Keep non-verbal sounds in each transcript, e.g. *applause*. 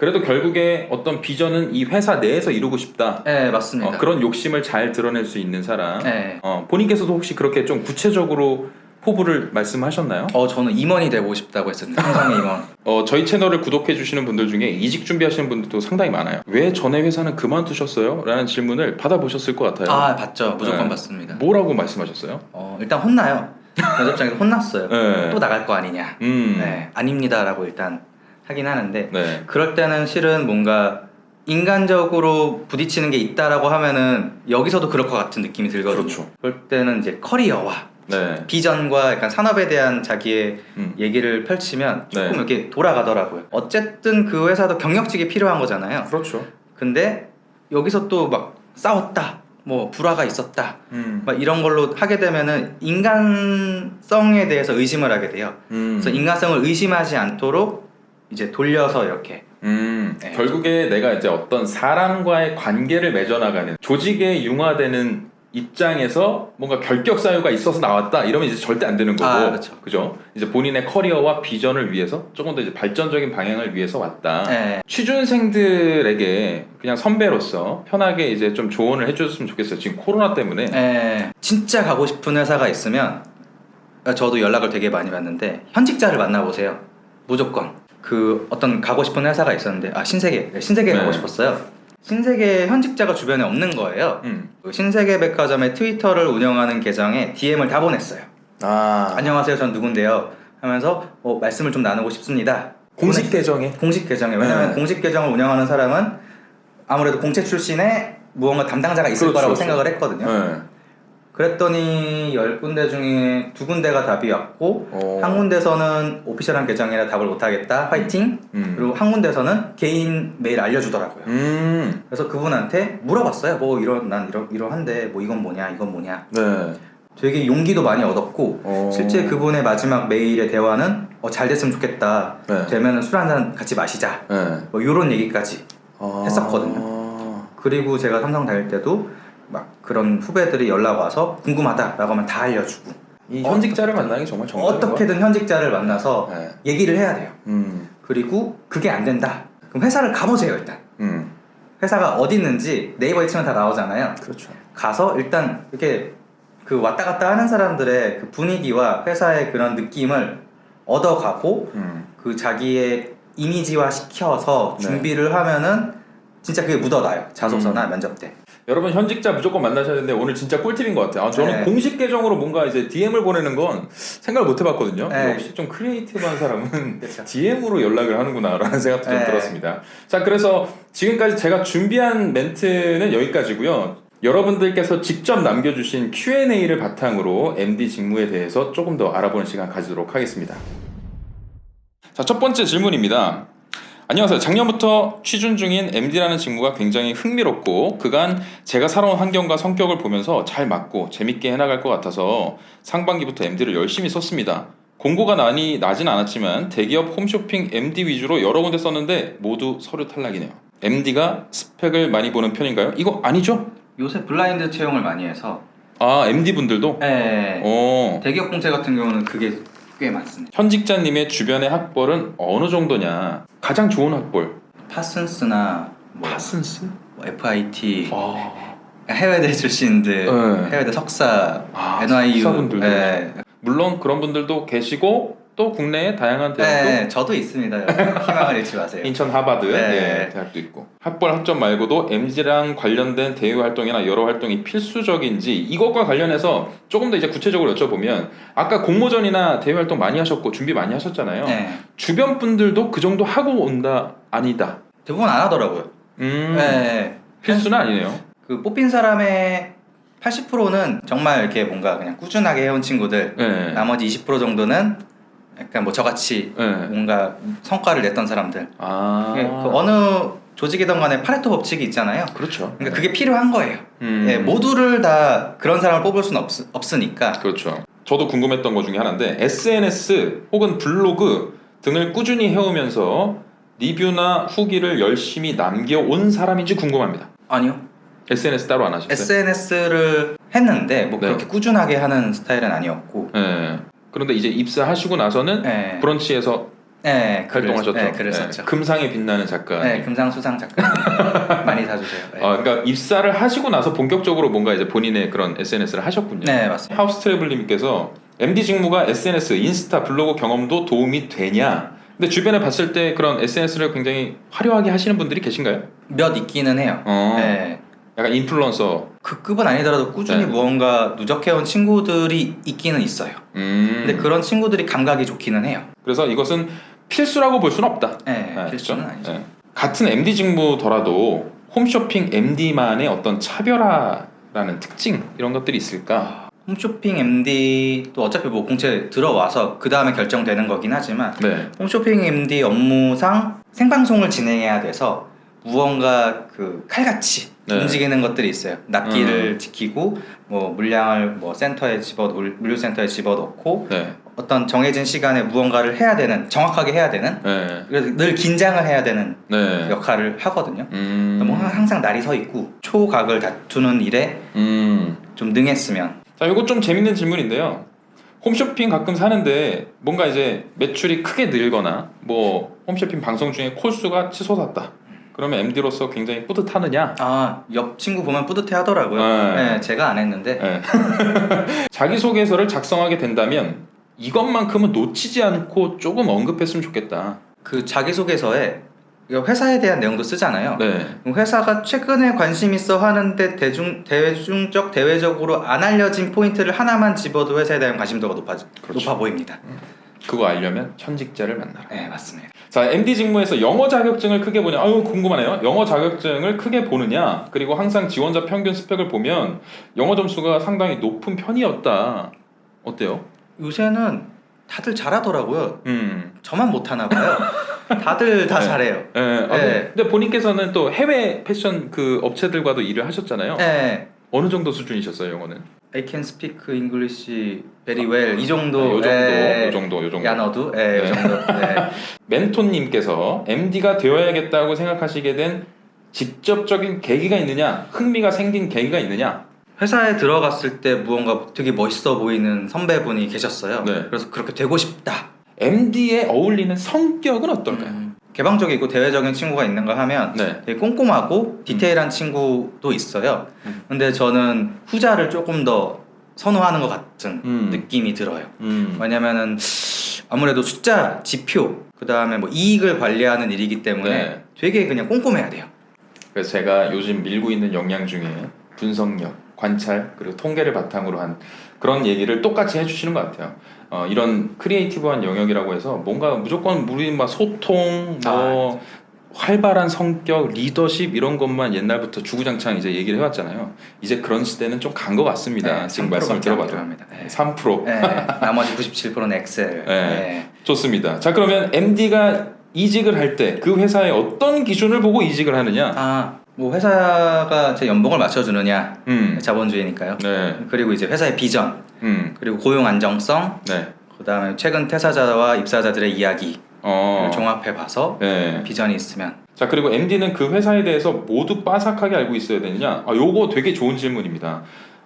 그래도 결국에 어떤 비전은 이 회사 내에서 이루고 싶다. 네, 맞습니다. 어, 그런 욕심을 잘 드러낼 수 있는 사람. 네. 어, 본인께서도 혹시 그렇게 좀 구체적으로 포부를 말씀하셨나요? 어, 저는 임원이 되고 싶다고 했었는데, 삼성의 *laughs* 임원. 어, 저희 채널을 구독해 주시는 분들 중에 이직 준비하시는 분들도 상당히 많아요. 왜 전에 회사는 그만두셨어요? 라는 질문을 받아보셨을 것 같아요. 아, 봤죠. 무조건 네. 봤습니다. 뭐라고 말씀하셨어요? 어, 일단 혼나요. 면접장에서 혼났어요. 네. 또 나갈 거 아니냐. 음. 네, 아닙니다라고 일단 하긴 하는데, 네. 그럴 때는 실은 뭔가 인간적으로 부딪히는 게 있다라고 하면은 여기서도 그럴 것 같은 느낌이 들거든요. 그렇죠. 그럴 때는 이제 커리어와 네. 비전과 약간 산업에 대한 자기의 음. 얘기를 펼치면 조금 네. 이렇게 돌아가더라고요. 어쨌든 그 회사도 경력직이 필요한 거잖아요. 그렇죠. 근데 여기서 또 막 싸웠다, 뭐 불화가 있었다, 음. 막 이런 걸로 하게 되면은 인간성에 대해서 의심을 하게 돼요. 음. 그래서 인간성을 의심하지 않도록 이제 돌려서 이렇게 음, 네. 결국에 내가 이제 어떤 사람과의 관계를 맺어나가는 조직에 융화되는 입장에서 뭔가 결격 사유가 있어서 나왔다 이러면 이제 절대 안 되는 거고 아, 그렇죠. 그죠? 이제 본인의 커리어와 비전을 위해서 조금 더 이제 발전적인 방향을 위해서 왔다. 네. 취준생들에게 그냥 선배로서 편하게 이제 좀 조언을 해줬으면 좋겠어요. 지금 코로나 때문에 예, 진짜 가고 싶은 회사가 있으면 저도 연락을 되게 많이 받는데 현직자를 만나보세요. 무조건 그 어떤 가고 싶은 회사가 있었는데 아 신세계 네, 신세계 네. 가고 싶었어요. 신세계 현직자가 주변에 없는 거예요. 음. 그 신세계 백화점의 트위터를 운영하는 계정에 DM을 다 보냈어요. 아 안녕하세요, 전 누군데요. 하면서 어, 말씀을 좀 나누고 싶습니다. 공식. 계정에 공식 계정에 왜냐면 네. 공식 계정을 운영하는 사람은 아무래도 공채 출신의 무언가 담당자가 있을 그렇죠, 거라고 그렇죠. 생각을 했거든요. 네. 그랬더니 열 군데 중에 두 군데가 답이 왔고 어. 한 군데서는 오피셜한 계정이라 답을 못 하겠다 화이팅 음. 그리고 한 군데서는 개인 메일 알려주더라고요 음. 그래서 그분한테 물어봤어요 뭐 이런 난 이러, 이러한데 뭐 이건 뭐냐 이건 뭐냐 네. 되게 용기도 많이 얻었고 어. 실제 그분의 마지막 메일의 대화는 어, 잘 됐으면 좋겠다 네. 되면 술 한잔 같이 마시자 네. 뭐 이런 얘기까지 아. 했었거든요. 그리고 제가 삼성 다닐 때도 막 그런 후배들이 연락 와서 궁금하다라고 하면 다 알려주고 이 현직자를 만나는 게 정말 정말 어떻게든 현직자를 만나서 네. 얘기를 해야 돼요. 음. 그리고 그게 안 된다. 그럼 회사를 가보세요 일단. 음. 회사가 어디 있는지 네이버에 치면 다 나오잖아요. 그렇죠. 가서 일단 이렇게 그 왔다 갔다 하는 사람들의 그 분위기와 회사의 그런 느낌을 얻어가고 음. 그 자기의 이미지화 시켜서 네. 준비를 하면은 진짜 그게 묻어나요. 자소서나 음. 면접 때. 여러분 현직자 무조건 만나셔야 되는데 오늘 진짜 꿀팁인 것 같아요. 아, 저는 네. 공식 계정으로 뭔가 이제 DM을 보내는 건 생각을 못 해봤거든요. 네. 역시 좀 크리에이티브한 사람은 *laughs* 그렇죠. DM으로 연락을 하는구나라는 생각도 좀 네. 들었습니다. 자, 그래서 지금까지 제가 준비한 멘트는 여기까지고요. 여러분들께서 직접 남겨주신 Q&A를 바탕으로 MD 직무에 대해서 조금 더 알아보는 시간 가지도록 하겠습니다. 자, 첫 번째 질문입니다. 안녕하세요. 작년부터 취준 중인 MD라는 직무가 굉장히 흥미롭고 그간 제가 살아온 환경과 성격을 보면서 잘 맞고 재밌게 해나갈 것 같아서 상반기부터 MD를 열심히 썼습니다. 공고가 많이 나진 않았지만 대기업 홈쇼핑 MD 위주로 여러 군데 썼는데 모두 서류 탈락이네요. MD가 스펙을 많이 보는 편인가요? 이거 아니죠? 요새 블라인드 채용을 많이 해서 아 MD 분들도? 네. 어. 대기업 공채 같은 경우는 그게 꽤 많습니다. 현직자님의 주변의 학벌은 어느 정도냐? 가장 좋은 학벌. 파슨스나 뭐, 파슨스? 뭐 FIT 아. 해외대 출신들, 네. 해외대 석사, 아, NYU, 석사분들도 네. 물론 그런 분들도 계시고 또 국내의 다양한 대학도 네, 저도 있습니다. 여러분. 희망을 잃지 마세요. *laughs* 인천 하바드 네. 예, 대학도 있고 학벌 학점 말고도 MZ랑 관련된 대외 활동이나 여러 활동이 필수적인지 이것과 관련해서 조금 더 이제 구체적으로 여쭤보면 아까 공모전이나 대외 활동 많이 하셨고 준비 많이 하셨잖아요. 네. 주변 분들도 그 정도 하고 온다 아니다. 대부분 안 하더라고요. 음, 네. 필수는 아니네요. 그 뽑힌 사람의 80%는 정말 이렇게 뭔가 그냥 꾸준하게 해온 친구들, 네. 나머지 20% 정도는 약간 뭐 저같이 네. 뭔가 성과를 냈던 사람들. 아, 그게 그 어느 조직이든 간에 파레토 법칙이 있잖아요. 그렇죠. 그러니까 그게 필요한 거예요. 음. 예, 모두를 다 그런 사람을 뽑을 수는 없, 없으니까. 그렇죠. 저도 궁금했던 것 중에 하나인데 SNS 혹은 블로그 등을 꾸준히 해오면서 리뷰나 후기를 열심히 남겨온 사람인지 궁금합니다. 아니요. SNS 따로 안 하셨어요? SNS를 했는데 뭐 네. 그렇게 꾸준하게 하는 스타일은 아니었고. 네. 그런데 이제 입사하시고 나서는 예. 브런치에서 네, 활동하셨죠. 네, 글을 네. 금상에 빛나는 작가. 네, 금상 수상 작가 많이 사주세요. 네. 아, 그러니까 입사를 하시고 나서 본격적으로 뭔가 이제 본인의 그런 SNS를 하셨군요. 네, 맞습니다. 하우스 트래블님께서 MD 직무가 SNS, 인스타, 블로그 경험도 도움이 되냐? 근데 주변에 봤을 때 그런 SNS를 굉장히 화려하게 하시는 분들이 계신가요? 몇 있기는 해요. 어, 네. 약간 인플루언서. 그 급은 아니더라도 꾸준히 네. 무언가 누적해온 친구들이 있기는 있어요. 음. 근데 그런 친구들이 감각이 좋기는 해요. 그래서 이것은 필수라고 볼 수는 없다. 네, 네, 필수는 그렇죠? 아니죠. 네. 같은 MD 직무더라도 홈쇼핑 MD만의 어떤 차별화라는 특징 이런 것들이 있을까? 홈쇼핑 MD도 어차피 뭐 공채 들어와서 그 다음에 결정되는 거긴 하지만 네. 홈쇼핑 MD 업무상 생방송을 진행해야 돼서 무언가 그 칼같이 네. 움직이는 것들이 있어요. 납기를 지키고 뭐 물량을 뭐 센터에 집어 물- 물류 센터에 집어 넣고 네. 어떤 정해진 시간에 무언가를 해야 되는 정확하게 해야 되는 네. 그래서 늘 긴장을 해야 되는 네. 역할을 하거든요. 음. 뭐 항상 날이 서 있고 초각을 다투는 일에 음. 좀 능했으면 자, 이거 좀 재밌는 질문인데요. 홈쇼핑 가끔 사는데 뭔가 이제 매출이 크게 늘거나 뭐 홈쇼핑 방송 중에 콜수가 치솟았다. 그러면 MD로서 굉장히 뿌듯하느냐? 아 옆 친구 보면 뿌듯해 하더라고요. 네. 네, 제가 안 했는데 네. *laughs* 자기소개서를 작성하게 된다면 이것만큼은 놓치지 않고 조금 언급했으면 좋겠다. 그 자기소개서에 회사에 대한 내용도 쓰잖아요. 네. 회사가 최근에 관심 있어 하는데 대중 대중적 대외적으로 안 알려진 포인트를 하나만 집어도 회사에 대한 관심도가 높아 그렇죠. 높아 보입니다. 그거 알려면 현직자를 만나라. 네 맞습니다. 자, MD 직무에서 영어 자격증을 크게 보냐? 아유, 궁금하네요. 영어 자격증을 크게 보느냐? 그리고 항상 지원자 평균 스펙을 보면 영어 점수가 상당히 높은 편이었다. 어때요? 요새는 다들 잘하더라고요. 음. 저만 못하나 봐요. 다들 다 *laughs* 네. 잘해요. 예. 아, 네. 근데 본인께서는 또 해외 패션 그 업체들과도 일을 하셨잖아요. 네. 어느 정도 수준이셨어요, 영어는? I can speak English very well. 이 정도. 네, 요 정도, 네. 요 정도, 요 정도. 야너도. 네, 요 네. 정도. 네. *laughs* 멘토님께서 MD가 되어야겠다고 생각하시게 된 직접적인 계기가 있느냐, 흥미가 생긴 계기가 있느냐. 회사에 들어갔을 때 무언가 되게 멋있어 보이는 선배분이 계셨어요. 네. 그래서 그렇게 되고 싶다. MD에 어울리는 성격은 어떨까요? 음, 개방적이고 대외적인 친구가 있는가 하면 네. 되게 꼼꼼하고 디테일한 친구도 있어요. 음. 근데 저는 후자를 조금 더 선호하는 것 같은 음. 느낌이 들어요. 음. 왜냐면은 아무래도 숫자, 지표, 그 다음에 뭐 이익을 관리하는 일이기 때문에 네. 되게 그냥 꼼꼼해야 돼요. 그래서 제가 요즘 밀고 있는 역량 중에 분석력, 관찰 그리고 통계를 바탕으로 한 그런 얘기를 똑같이 해주시는 것 같아요. 어, 이런 크리에이티브한 영역이라고 해서 뭔가 무조건 우리 막 소통, 뭐 활발한 성격, 리더십 이런 것만 옛날부터 주구장창 이제 얘기를 해왔잖아요. 이제 그런 시대는 좀 간 것 같습니다. 네, 지금 3% 말씀을 밖에 안 들어봐도. 네. 3%. 네, 나머지 97%는 엑셀. 네. 네. 좋습니다. 자 그러면 MD가 이직을 할 때 그 회사의 어떤 기준을 보고 이직을 하느냐? 아, 뭐 회사가 제 연봉을 맞춰주느냐 음, 자본주의니까요. 네, 그리고 이제 회사의 비전, 음, 그리고 고용 안정성, 네, 그다음에 최근 퇴사자와 입사자들의 이야기를 어, 종합해 봐서 네. 비전이 있으면 자 그리고 MD는 그 회사에 대해서 모두 빠삭하게 알고 있어야 되느냐? 아 요거 되게 좋은 질문입니다.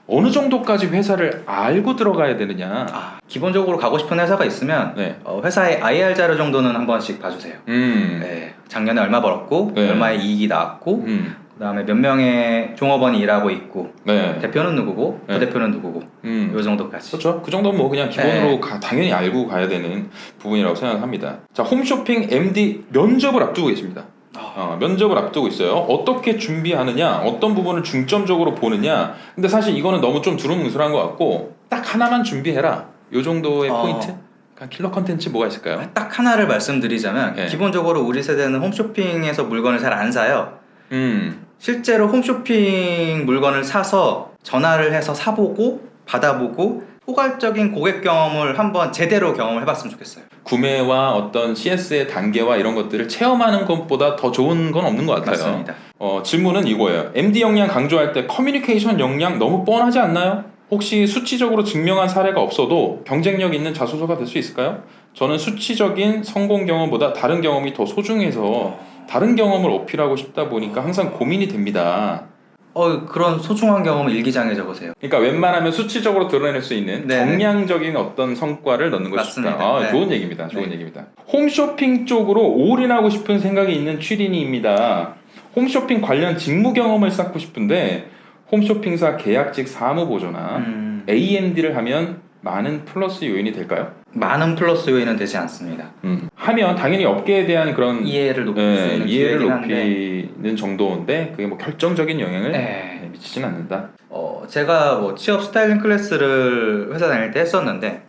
어느 정도까지 회사를 알고 들어가야 되느냐? 아, 기본적으로 가고 싶은 회사가 있으면 네, 어, 회사의 IR 자료 정도는 한 번씩 봐주세요. 음, 네, 작년에 얼마 벌었고 네. 얼마의 이익이 나왔고 음, 그다음에 몇 명의 종업원이 일하고 있고 네, 대표는 누구고 네. 부대표는 누구고 음. 요 정도까지. 그렇죠. 그 정도는 뭐 그냥 기본으로 네. 가- 당연히 알고 가야 되는 부분이라고 생각합니다. 자, 홈쇼핑 MD 면접을 앞두고 계십니다. 어, 면접을 앞두고 있어요. 어떻게 준비하느냐, 어떤 부분을 중점적으로 보느냐. 근데 사실 이거는 너무 좀 두루뭉술한 것 같고 딱 하나만 준비해라. 요 정도의 어. 포인트. 그러니까 킬러 컨텐츠 뭐가 있을까요? 딱 하나를 말씀드리자면 네. 기본적으로 우리 세대는 홈쇼핑에서 물건을 잘 안 사요. 음, 실제로 홈쇼핑 물건을 사서 전화를 해서 사보고 받아보고 포괄적인 고객 경험을 한번 제대로 경험을 해봤으면 좋겠어요. 구매와 어떤 CS의 단계와 이런 것들을 체험하는 것보다 더 좋은 건 없는 것 같아요. 맞습니다. 어, 질문은 이거예요. MD 역량 강조할 때 커뮤니케이션 역량 너무 뻔하지 않나요? 혹시 수치적으로 증명한 사례가 없어도 경쟁력 있는 자소서가 될 수 있을까요? 저는 수치적인 성공 경험보다 다른 경험이 더 소중해서 다른 경험을 어필하고 싶다 보니까 항상 고민이 됩니다. 어 그런 소중한 경험을 일기장에 적으세요. 그러니까 웬만하면 수치적으로 드러낼 수 있는 네네. 정량적인 어떤 성과를 넣는 것이 좋다. 맞습니다. 아, 네. 좋은 얘기입니다. 좋은 네. 얘기입니다. 홈쇼핑 쪽으로 올인하고 싶은 생각이 있는 취린이입니다. 홈쇼핑 관련 직무 경험을 쌓고 싶은데 홈쇼핑사 계약직 사무 보조나 음, AMD를 하면 많은 플러스 요인이 될까요? 많은 플러스 요인은 되지 않습니다. 음. 하면 당연히 업계에 대한 그런 이해를 높일 수 예, 있는 이해를 기회긴 한데 높이는 정도인데 그게 뭐 결정적인 영향을 네. 미치진 않는다. 어, 제가 뭐 취업 스타일링 클래스를 회사 다닐 때 했었는데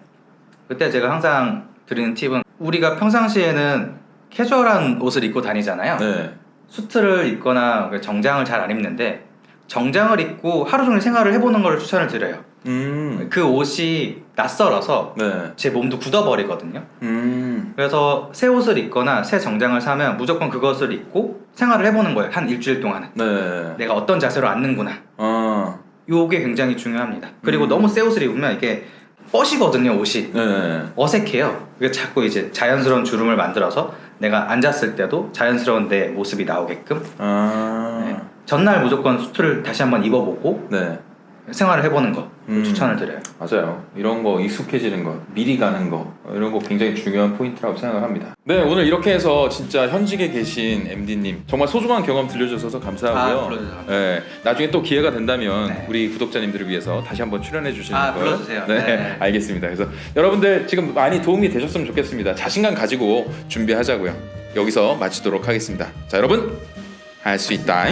그때 제가 항상 드리는 팁은 우리가 평상시에는 캐주얼한 옷을 입고 다니잖아요. 네. 수트를 입거나 정장을 잘 안 입는데 정장을 입고 하루 종일 생활을 해보는 걸 추천을 드려요. 음. 그 옷이 낯설어서 네. 제 몸도 굳어버리거든요. 음. 그래서 새 옷을 입거나 새 정장을 사면 무조건 그것을 입고 생활을 해보는 거예요. 한 일주일 동안은. 네. 내가 어떤 자세로 앉는구나. 아. 요게 굉장히 중요합니다. 그리고 음. 너무 새 옷을 입으면 이게 뻗이거든요, 옷이. 네. 어색해요. 그게 자꾸 이제 자연스러운 주름을 만들어서 내가 앉았을 때도 자연스러운 내 모습이 나오게끔 아. 네. 전날 무조건 수트를 다시 한번 입어보고 네. 생활을 해보는 거 음. 추천을 드려요. 맞아요. 이런 거 익숙해지는 거, 미리 가는 거, 이런 거 굉장히 중요한 포인트라고 생각을 합니다. 네, 오늘 이렇게 해서 진짜 현직에 계신 MD님 정말 소중한 경험 들려주셔서 감사하고요. 아, 네, 나중에 또 기회가 된다면 네. 우리 구독자님들을 위해서 다시 한번 출연해 주시는 아, 걸. 불러주세요. 네, 네. *laughs* 알겠습니다. 그래서 여러분들 지금 많이 도움이 되셨으면 좋겠습니다. 자신감 가지고 준비하자고요. 여기서 마치도록 하겠습니다. 자, 여러분 할 수 있다.